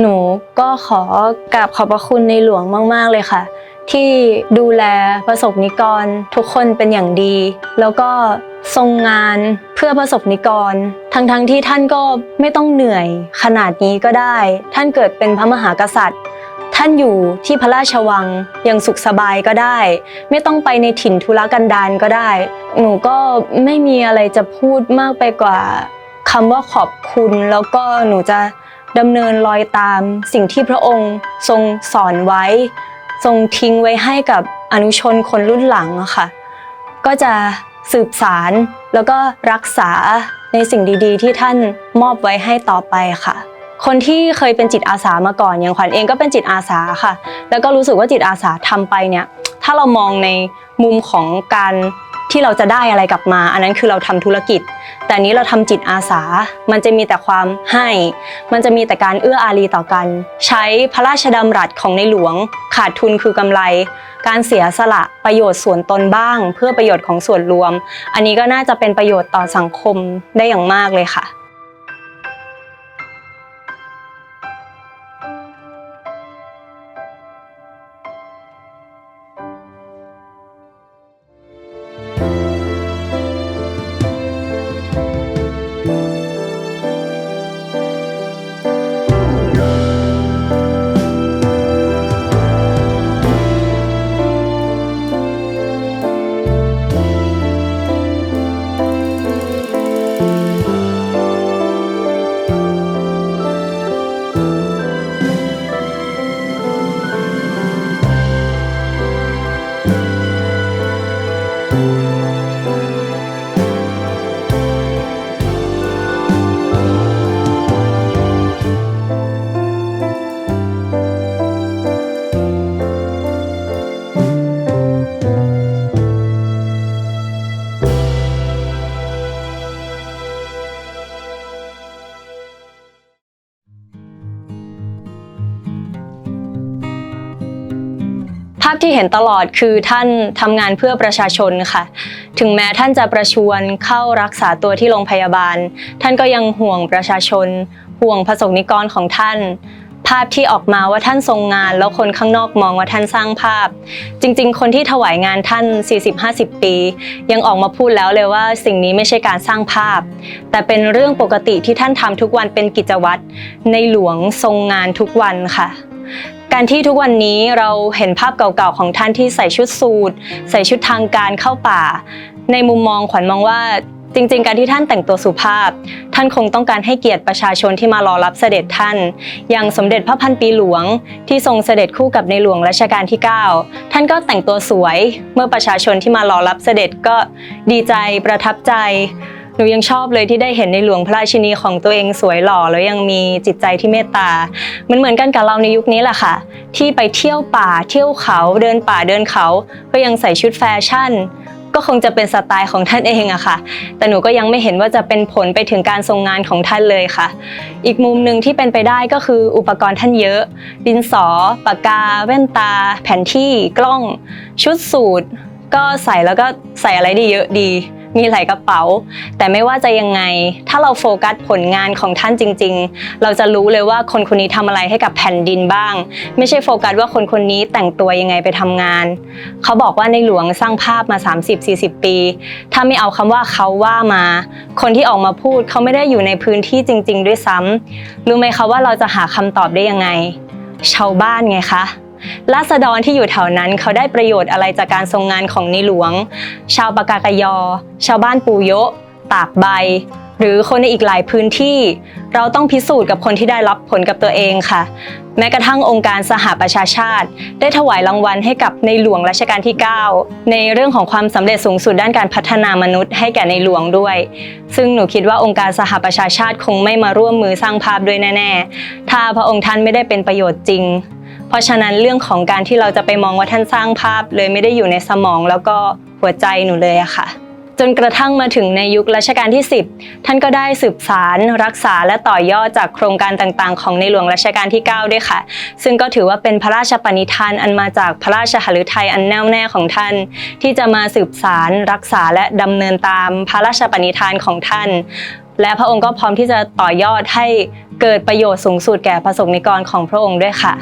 หนูก็ขอกราบขอบพระคุณในหลวงมาก ๆ เลยค่ะ ที่ดูแลประสบนิกรทุกคนเป็นอย่างดี แล้วก็ทรงงานเพื่อประสบนิกร ทั้งๆที่ท่านก็ไม่ต้องเหนื่อยขนาดนี้ก็ได้ ท่านเกิดเป็นพระมหากษัตริย์ ท่านอยู่ที่พระราชวังอย่างสุขสบายก็ได้ ไม่ต้องไปในถิ่นทุรกันดารก็ได้ หนูก็ไม่มีอะไรจะพูดมากไปกว่าคำว่าขอบคุณแล้วก็หนูจะ ดำเนินรอยตามสิ่งที่พระองค์ทรงสอนไว้ ทรงทิ้งไว้ให้กับอนุชนคนรุ่นหลังอะค่ะ ก็จะสืบสารแล้วก็รักษาในสิ่งดีๆ ที่ท่านมอบไว้ให้ต่อไปค่ะ คนที่เคยเป็นจิตอาสามาก่อนอย่างขวัญเองก็เป็นจิตอาสาค่ะ แล้วก็รู้สึกว่าจิตอาสาทำไปเนี่ย ถ้าเรามองในมุมของการ ที่เราจะได้อะไรกลับมา อันนั้นคือเราทำธุรกิจ แต่นี้เราทำจิตอาสา มันจะมีแต่ความให้ มันจะมีแต่การเอื้ออารีต่อกัน ใช้พระราชดำรัสของในหลวง ขาดทุนคือกำไร การเสียสละประโยชน์ส่วนตนบ้าง เพื่อประโยชน์ของส่วนรวม อันนี้ก็น่าจะเป็นประโยชน์ต่อสังคมได้อย่างมากเลยค่ะาพที่เห็นตลอดคือท่านทำงานเพื่อประชาชนค่ะ ถึงแม้ท่านจะประชวรเข้ารักษาตัวที่โรงพยาบาล ท่านก็ยังห่วงประชาชน ห่วงประสบนิกรของท่าน ภาพที่ออกมาว่าท่านทรงงาน แล้วคนข้างนอกมองว่าท่านสร้างภาพ จริง ๆ คนที่ถวายงานท่าน 40-50 ปี ยังออกมาพูดแล้วเลยว่าสิ่งนี้ไม่ใช่การสร้างภาพ แต่เป็นเรื่องปกติที่ท่านทำทุกวันเป็นกิจวัตรในหลวงทรงงานทุกวันค่ะ การที่ทุกวันนี้เราเห็นภาพเก่าๆของท่านที่ใส่ชุดสูทใส่ชุดทางการเข้าป่า ในมุมมองขวัญมองว่าจริงๆ การที่ท่านแต่งตัวสุภาพ ท่านคงต้องการให้เกียรติประชาชนที่มารอรับเสด็จท่าน อย่างสมเด็จพระพันปีหลวง ที่ทรงเสด็จคู่กับในหลวงรัชกาลที่ 9 ท่านก็แต่งตัวสวย เมื่อประชาชนที่มารอรับเสด็จก็ดีใจประทับใจ นูยังชอบเลยที่ได้เห็นในหลวงพระราชินีของตัวเองสวยหล่อแล้วยังมีจิตใจที่เมตตา มันเหมือนกันกับเราในยุคนี้แหละค่ะ ที่ไปเที่ยวป่าเที่ยวเขาเดินป่าเดินเขา ก็ยังใส่ชุดแฟชั่น ก็คงจะเป็นสไตล์ของท่านเองอะค่ะ แต่หนูก็ยังไม่เห็นว่าจะเป็นผลไปถึงการทรงงานของท่านเลยค่ะ อีกมุมหนึ่งที่เป็นไปได้ก็คืออุปกรณ์ท่านเยอะ ดินสอ ปากกา แว่นตา แผนที่กล้อง ชุดสูทก็ใส่แล้วก็ใส่อะไรได้เยอะดี มีหลายกระเป๋า แต่ไม่ว่าจะยังไง ถ้าเราโฟกัสผลงานของท่านจริง ๆ เราจะรู้เลยว่าคนคนนี้ทำอะไรให้กับแผ่นดินบ้าง ไม่ใช่โฟกัสว่าคนคนนี้แต่งตัวยังไงไปทำงาน เขาบอกว่าในหลวงสร้างภาพมา 30-40 ปี ถ้าไม่เอาคำว่าเขาว่ามา คนที่ออกมาพูดเขาไม่ได้อยู่ในพื้นที่จริง ๆ ด้วยซ้ำรู้ไหมคะว่าเราจะหาคำตอบได้ยังไง ชาวบ้านไงคะ ราษฎรที่อยู่แถวนั้นเขาได้ประโยชน์อะไรจากการทรงงานของในหลวง ชาวปากากยอ ชาวบ้านปูโยะ ตากใบ หรือคนในอีกหลายพื้นที่ เราต้องพิสูจน์กับคนที่ได้รับผลกับตัวเองค่ะ แม้กระทั่งองค์การสหประชาชาติ ได้ถวายรางวัลให้กับในหลวงรัชกาลที่ 9 ในเรื่องของความสำเร็จสูงสุดด้านการพัฒนามนุษย์ให้แก่ในหลวงด้วย ซึ่งหนูคิดว่าองค์การสหประชาชาติคงไม่มาร่วมมือสร้างภาพด้วยแน่ ๆ ถ้าพระองค์ท่านไม่ได้เป็นประโยชน์จริง เพราะฉะนั้นเรื่องของการที่เราจะไปมองว่าท่านสร้างภาพ เลยไม่ได้อยู่ในสมองแล้วก็หัวใจหนูเลยอะค่ะ จนกระทั่งมาถึงในยุครัชกาลที่ 10 ท่านก็ได้สืบสารรักษาและต่อยอดจากโครงการต่างๆ ของในหลวงรัชกาลที่ 9 ด้วยค่ะ ซึ่งก็ถือว่าเป็นพระราชปณิธานอันมาจากพระราชหฤทัยอันแน่วแน่ของท่าน ที่จะมาสืบสารรักษาและดำเนินตามพระราชปณิธานของท่าน และพระองค์ก็พร้อมที่จะต่อยอดให้เกิดประโยชน์สูงสุดแก่ประสงค์นิกรของพระองค์ด้วยค่ะ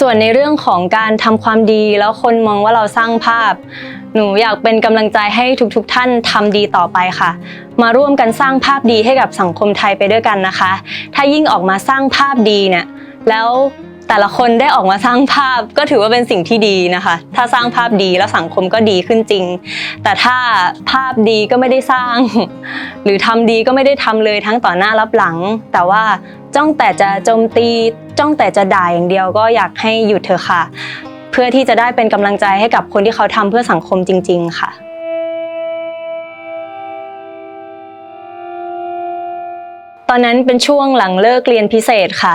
ส่วนในเรื่องของการทำความดีแล้วคนมองว่าเราสร้างภาพ หนูอยากเป็นกำลังใจให้ทุกๆทท่านทำดีต่อไปค่ะ มาร่วมกันสร้างภาพดีให้กับสังคมไทยไปด้วยกันนะคะ ถ้ายิ่งออกมาสร้างภาพดีเนี่ยแล้วแต่ละคนได้ออกมาสร้างภาพก็ถือว่าเป็นสิ่งที่ดีนะคะ ถ้าสร้างภาพดีแล้วสังคมก็ดีขึ้นจริง แต่ถ้าภาพดีก็ไม่ได้สร้าง หรือทำดีก็ไม่ได้ทำเลยทั้งต่อหน้ารับหลัง แต่ว่า จ้องแต่จะโจมตีจ้องแต่จะด่าอย่างเดียวก็อยากให้หยุดเถอะค่ะ เพื่อที่จะได้เป็นกำลังใจให้กับคนที่เขาทำเพื่อสังคมจริง ๆ ค่ะตอนนั้นเป็นช่วงหลังเลิกเรียนพิเศษค่ะ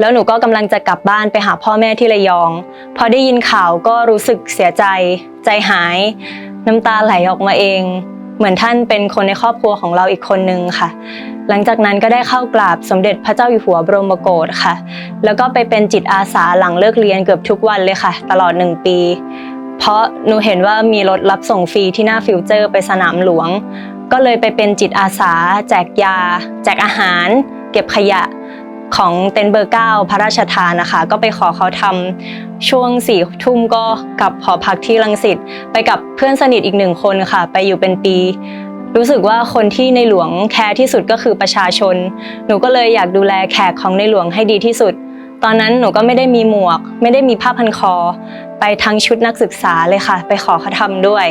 แล้วหนูก็กำลังจะกลับบ้านไปหาพ่อแม่ที่ระยอง พอได้ยินข่าวก็รู้สึกเสียใจ ใจหาย น้ำตาไหลออกมาเอง เหมือนท่านเป็นคนในครอบครัวของเราอีกคนนึงค่ะ หลังจากนั้นก็ได้เข้ากราบสมเด็จพระเจ้าอยู่หัวบรมโกศค่ะ แล้วก็ไปเป็นจิตอาสาหลังเลิกเรียนเกือบทุกวันเลยค่ะ ตลอดหนึ่งปี เพราะหนูเห็นว่ามีรถรับส่งฟรีที่หน้าฟิวเจอร์ไปสนามหลวง ก็เลยไปเป็นจิตอาสา แจกยา แจกอาหาร เก็บขยะ ของเต็นเบอร์เก้าพระราชทานนะคะ ก็ไปขอเขาทำช่วงสี่ทุ่มก็กลับหอพักที่ลังสิตไปกับเพื่อนสนิทอีกหนึ่งคนค่ะ ไปอยู่เป็นปี รู้สึกว่าคนที่ในหลวงแคร์ที่สุดก็คือประชาชน หนูก็เลยอยากดูแลแขกของในหลวงให้ดีที่สุด ตอนนั้นหนูก็ไม่ได้มีหมวก ไม่ได้มีผ้าพันคอ ไปทั้งชุดนักศึกษาเลยค่ะ ไปขอเขาทำด้วย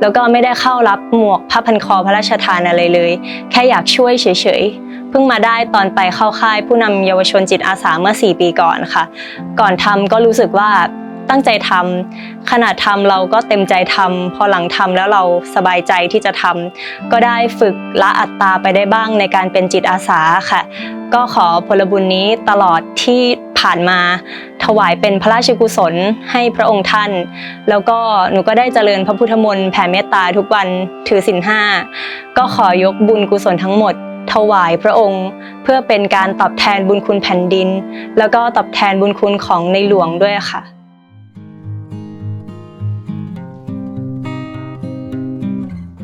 แล้วก็ไม่ได้เข้ารับหมวกผ้าพันคอพระราชทานอะไรเลย แค่อยากช่วยเฉยๆ เพิ่งมาได้ตอนไปเข้าค่ายผู้นำเยาวชนจิตอาสาเมื่อ 4 ปีก่อนค่ะ ก่อนทำก็รู้สึกว่าตั้งใจทำขนาดทำเราก็เต็มใจทำพอหลังทำแล้วเราสบายใจที่จะทำก็ได้ฝึกละอัตตาไปได้บ้างในการเป็นจิตอาสาค่ะ ก็ขอผลบุญนี้ตลอดที่ผ่านมาถวายเป็นพระราชกุศลให้พระองค์ท่าน แล้วก็หนูก็ได้เจริญพระพุทธมนต์แผ่เมตตาทุกวันถือศีลห้าก็ขอยกบุญกุศลทั้งหมด ถวายพระองค์ เพื่อเป็นการตอบแทนบุญคุณแผ่นดิน แล้วก็ตอบแทนบุญคุณของในหลวงด้วยค่ะ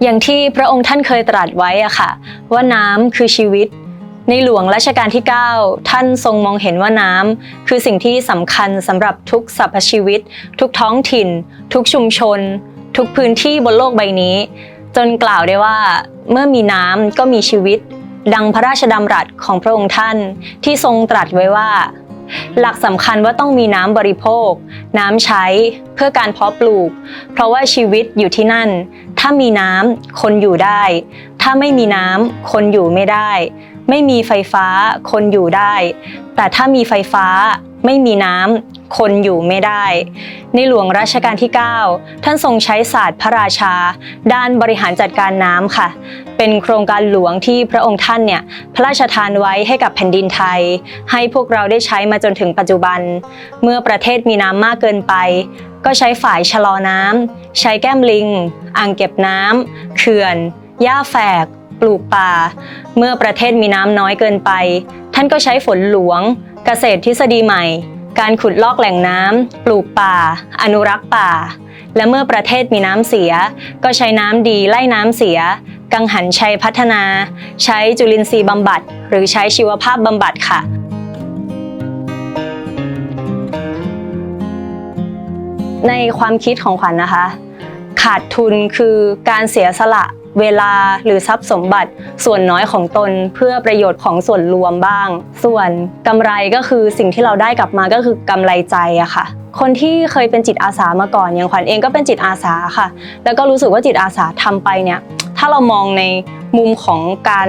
อย่างที่พระองค์ท่านเคยตรัสไว้อะค่ะ ว่าน้ำคือชีวิต ในหลวงรัชกาลที่ 9 ท่านทรงมองเห็นว่าน้ำคือสิ่งที่สำคัญสำหรับทุกสรรพชีวิต ทุกท้องถิ่น ทุกชุมชน ทุกพื้นที่บนโลกใบนี้ จนกล่าวได้ว่า เมื่อมีน้ำก็มีชีวิต ดังพระราชดำรัสของพระองค์ท่านที่ทรงตรัสไว้ว่า หลักสำคัญว่าต้องมีน้ำบริโภค น้ำใช้เพื่อการเพาะปลูก เพราะว่าชีวิตอยู่ที่นั่น ถ้ามีน้ำคนอยู่ได้ ถ้าไม่มีน้ำคนอยู่ไม่ได้ ไม่มีไฟฟ้าคนอยู่ได้ แต่ถ้ามีไฟฟ้าไม่มีน้ำ คนอยู่ไม่ได้ ในหลวงรัชกาลที่ 9 ท่านทรงใช้ศาสตร์พระราชา ด้านบริหารจัดการน้ำค่ะ เป็นโครงการหลวงที่พระองค์ท่านเนี่ยพระราชทานไว้ให้กับแผ่นดินไทย ให้พวกเราได้ใช้มาจนถึงปัจจุบัน เมื่อประเทศมีน้ำมากเกินไป ก็ใช้ฝ่ายชะลอน้ำใช้แก้มลิง อ่างเก็บน้ำเขื่อน หญ้าแฝกปลูกป่า เมื่อประเทศมีน้ำน้อยเกินไป ท่านก็ใช้ฝนหลวง เกษตรทฤษฎีใหม่ การขุดลอกแหล่งน้ำ ปลูกป่า อนุรักษ์ป่า และเมื่อประเทศมีน้ำเสีย ก็ใช้น้ำดีไล่น้ำเสีย กังหันชัยพัฒนา ใช้จุลินทรีย์บำบัด หรือใช้ชีวภาพบำบัดค่ะในความคิดของขวัญนะคะ ขาดทุนคือการเสียสละ เวลาหรือทรัพย์สมบัติส่วนน้อยของตนเพื่อประโยชน์ของส่วนรวมบ้าง ส่วนกำไรก็คือสิ่งที่เราได้กลับมาก็คือกำไรใจอะค่ะ คนที่เคยเป็นจิตอาสามาก่อนอย่างขวัญเองก็เป็นจิตอาสาค่ะ แล้วก็รู้สึกว่าจิตอาสาทำไปเนี่ย ถ้าเรามองในมุมของการ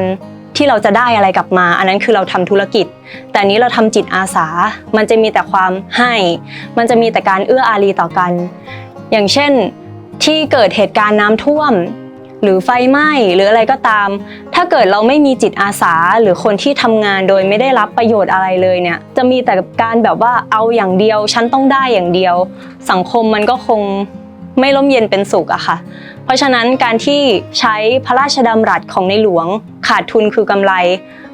ที่เราจะได้อะไรกลับมา อันนั้นคือเราทำธุรกิจ แต่นี้เราทำจิตอาสา มันจะมีแต่ความให้ มันจะมีแต่การเอื้ออารีต่อกัน อย่างเช่นที่เกิดเหตุการณ์น้ำท่วม หรือไฟไหม้หรืออะไรก็ตาม ถ้าเกิดเราไม่มีจิตอาสาหรือคนที่ทำงานโดยไม่ได้รับประโยชน์อะไรเลยเนี่ย จะมีแต่การแบบว่าเอาอย่างเดียว ฉันต้องได้อย่างเดียว สังคมมันก็คงไม่ร่มเย็นเป็นสุขอะค่ะ เพราะฉะนั้นการที่ใช้พระราชดำรัสของในหลวง ขาดทุนคือกำไร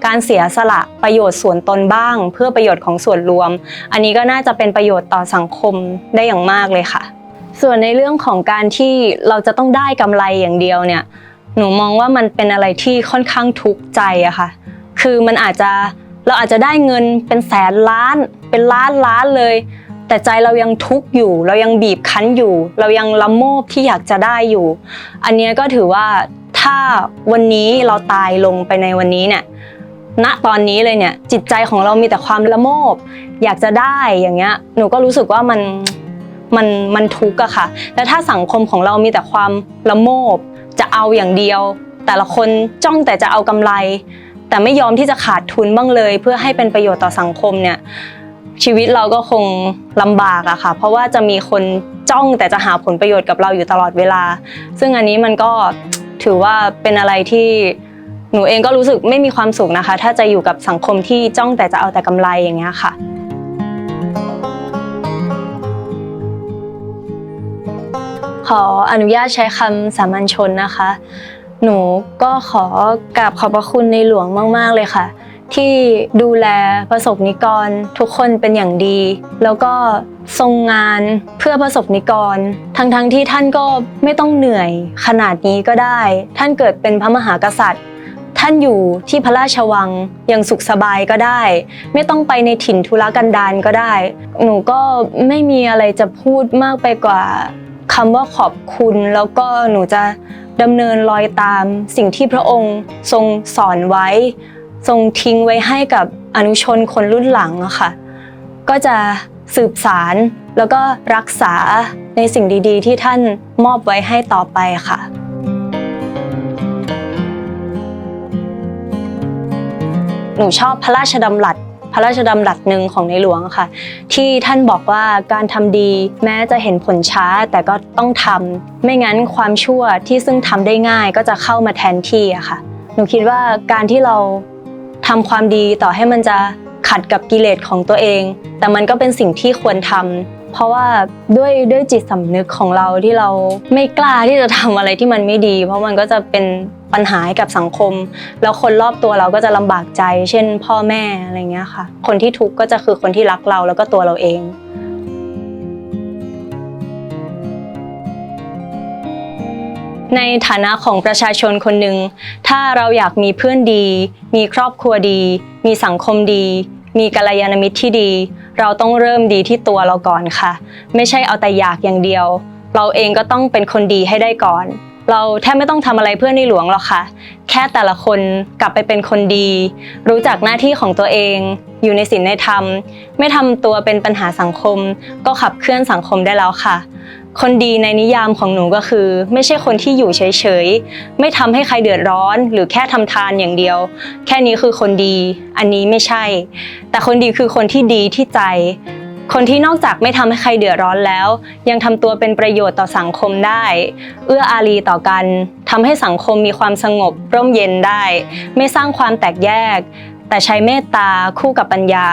การเสียสละประโยชน์ส่วนตนบ้าง เพื่อประโยชน์ของส่วนรวม อันนี้ก็น่าจะเป็นประโยชน์ต่อสังคมได้อย่างมากเลยค่ะ ส่วนในเรื่องของการที่เราจะต้องได้กำไรอย่างเดียวเนี่ย หนูมองว่ามันเป็นอะไรที่ค่อนข้างทุกข์ใจอะค่ะ คือมันอาจจะเราอาจจะได้เงินเป็นแสนล้าน เป็นล้านล้านเลย แต่ใจเรายังทุกข์อยู่ เรายังบีบคั้นอยู่ เรายังละโมบที่อยากจะได้อยู่ อันเนี้ยก็ถือว่าถ้าวันนี้เราตายลงไปในวันนี้เนี่ยณตอนนี้เลยเนี่ยจิตใจของเรามีแต่ความละโมบ อยากจะได้อย่างเงี้ยหนูก็รู้สึกว่ามัน มันมันทุกข์อะค่ะ แล้วถ้าสังคมของเรามีแต่ความละโมบ จะเอาอย่างเดียว แต่ละคนจ้องแต่จะเอากำไร แต่ไม่ยอมที่จะขาดทุนบ้างเลย เพื่อให้เป็นประโยชน์ต่อสังคมเนี่ยชีวิตเราก็คงลำบากอะค่ะ เพราะว่าจะมีคนจ้องแต่จะหาผลประโยชน์กับเราอยู่ตลอดเวลา ซึ่งอันนี้มันก็ถือว่าเป็นอะไรที่หนูเองก็รู้สึกไม่มีความสุขนะคะ ถ้าจะอยู่กับสังคมที่จ้องแต่จะเอาแต่กำไรอย่างเงี้ยค่ะ ออนุญาตใช้คำสามัญชนนะคะ หนูก็ขอกราบขอบพระคุณในหลวงมาก ๆ เลยค่ะ ที่ดูแลประสบนิกรทุกคนเป็นอย่างดี แล้วก็ทรงงานเพื่อประสบนิกร ทั้งๆทที่ท่านก็ไม่ต้องเหนื่อยขนาดนี้ก็ได้ ท่านเกิดเป็นพระมหากษัตริย์ท่านอยู่ที่พระราชวังอย่างสุขสบายก็ได้ ไม่ต้องไปในถิ่นทุรกันดารก็ได้ หนูก็ไม่มีอะไรจะพูดมากไปกว่า คำว่าขอบคุณแล้วก็หนูจะดำเนินรอยตามสิ่งที่พระองค์ทรงสอนไว้ ทรงทิ้งไว้ให้กับอนุชนคนรุ่นหลังอะค่ะ ก็จะสืบสารแล้วก็รักษาในสิ่งดีๆ ที่ท่านมอบไว้ให้ต่อไปค่ะหนูชอบพระราชดำรัส พระราชดำรัสหนึ่งของในหลวงค่ะ ที่ท่านบอกว่าการทำดีแม้จะเห็นผลช้าแต่ก็ต้องทำไม่งั้นความชั่วที่ซึ่งทำได้ง่ายก็จะเข้ามาแทนที่อะค่ะ หนูคิดว่าการที่เราทำความดีต่อให้มันจะ ขัดกับกิเลสของตัวเอง แต่มันก็เป็นสิ่งที่ควรทำเพราะว่าด้วยด้วยจิตสำนึกของเราที่เราไม่กล้าที่จะทำอะไรที่มันไม่ดี เพราะมันก็จะเป็นปัญหาให้กับสังคม แล้วคนรอบตัวเราก็จะลำบากใจ เช่น พ่อแม่อะไรเงี้ยค่ะ คนที่ทุกข์ก็จะคือคนที่รักเราแล้วก็ตัวเราเองในฐานะของประชาชนคนหนึ่ง ถ้าเราอยากมีเพื่อนดี มีครอบครัวดี มีสังคมดี มีกัลยาณมิตรที่ดี เราต้องเริ่มดีที่ตัวเราก่อนค่ะ ไม่ใช่เอาแต่อยากอย่างเดียว เราเองก็ต้องเป็นคนดีให้ได้ก่อน เราแทบไม่ต้องทำอะไรเพื่อในหลวงหรอกค่ะ แค่แต่ละคนกลับไปเป็นคนดี รู้จักหน้าที่ของตัวเอง อยู่ในศีลในธรรม ไม่ทำตัวเป็นปัญหาสังคม ก็ขับเคลื่อนสังคมได้แล้วค่ะ คนดีในนิยามของหนูก็คือ ไม่ใช่คนที่อยู่เฉยๆ ไม่ทำให้ใครเดือดร้อน หรือแค่ทำทานอย่างเดียว แค่นี้คือคนดี อันนี้ไม่ใช่ แต่คนดีคือคนที่ดีที่ใจ คนที่นอกจากไม่ทำให้ใครเดือดร้อนแล้ว ยังทำตัวเป็นประโยชน์ต่อสังคมได้ เอื้ออารีต่อกันทำให้สังคมมีความสงบ ร่มเย็นได้ ไม่สร้างความแตกแยก แต่ใช้เมตตาคู่กับปัญญา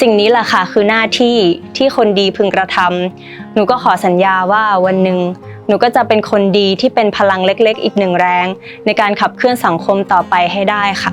สิ่งนี้แหละค่ะคือหน้าที่ที่คนดีพึงกระทำหนูก็ขอสัญญาว่าวันหนึ่งหนูก็จะเป็นคนดีที่เป็นพลังเล็กๆ อีกหนึ่งแรง ในการขับเคลื่อนสังคมต่อไปให้ได้ค่ะ